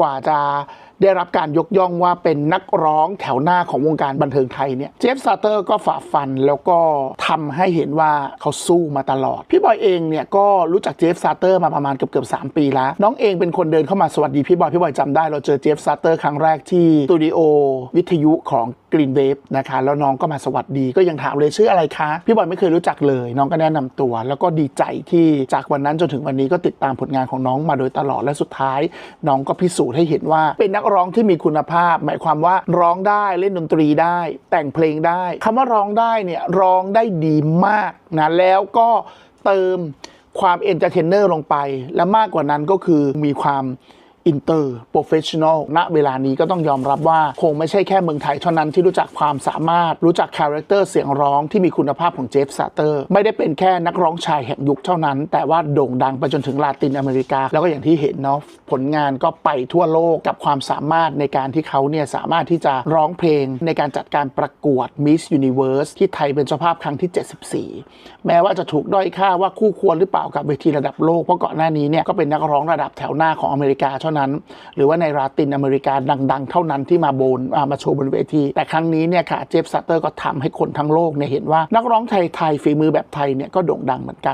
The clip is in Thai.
กว่าจะ ได้รับการยกย่องว่าเป็นนักร้องแถวหน้าของวงการบันเทิงไทยเนี่ยเจฟซาเตอร์ก็ฝ่าฟันแล้วก็ทำให้เห็นว่าเขาสู้มาตลอด พี่บอยเองเนี่ยก็รู้จักเจฟซาเตอร์มาประมาณเกือบเกือบสปีแล้ว น้องเองเป็นคนเดินเข้ามาสวัสดีพี่บอยพี่บอยจำได้ เราเจอเจฟซาเตอร์ครั้งแรกที่สตูดิโอวิทยุของกรีนเวฟนะคะแล้วน้องก็มาสวัสดีก็ยังถามเลยชื่ออะไรคะ พี่บอยไม่เคยรู้จักเลย น้องก็แนะนำตัว แล้วก็ดีใจที่จากวันนั้นจนถึงวันนี้ก็ติดตามผลงานของน้องมาโดยตลอดและสุดท้าย น้องก็พิสูจน์ให้เห็นว่าเป็นนักร้องที่มีคุณภาพ หมายความว่าร้องได้เล่นดนตรีได้ แต่งเพลงได้คำว่าร้องได้เนี่ยร้องได้ดีมากนะแล้วก็เติมความเอนเตอร์เทนเนอร์ลงไป และมากกว่านั้นก็คือมีความ อินเตอร์โปรเฟชชั่นอลณเวลานี้ก็ต้องยอมรับว่าคงไม่ใช่แค่เมืองไทยเท่านั้นที่รู้จักความสามารถรู้จักคาแรคเตอร์เสียงร้องที่มีคุณภาพของเจฟซาเตอร์ ไม่ได้เป็นแค่นักร้องชายแห่งยุคเท่านั้น แต่ว่าโด่งดังไปจนถึงลาตินอเมริกา แล้วก็อย่างที่เห็นเนาะผลงานก็ไปทั่วโลกกับความสามารถในการที่เขาเนี่ยสามารถที่จะร้องเพลงในการจัดการประกวด Miss Universe ที่ไทยเป็นเจ้าภาพครั้งที่ 74 แม้ว่าจะถูกด้อยค่าว่าคู่ควรหรือเปล่ากับเวทีระดับโลกเพราะก่อนหน้านี้เนี่ยก็เป็นนักร้องระดับแถวหน้าของอเมริกาเท่านั้นหรือว่าในลาตินอเมริกาดัง ๆ เท่านั้นที่มาโบนมาโชว์บนเวที แต่ครั้งนี้เนี่ยค่ะเจฟซัตเตอร์ก็ทำให้คนทั้งโลกเนี่ยเห็นว่านักร้องไทยๆฝีมือแบบไทยเนี่ยก็โด่งดังเหมือนกัน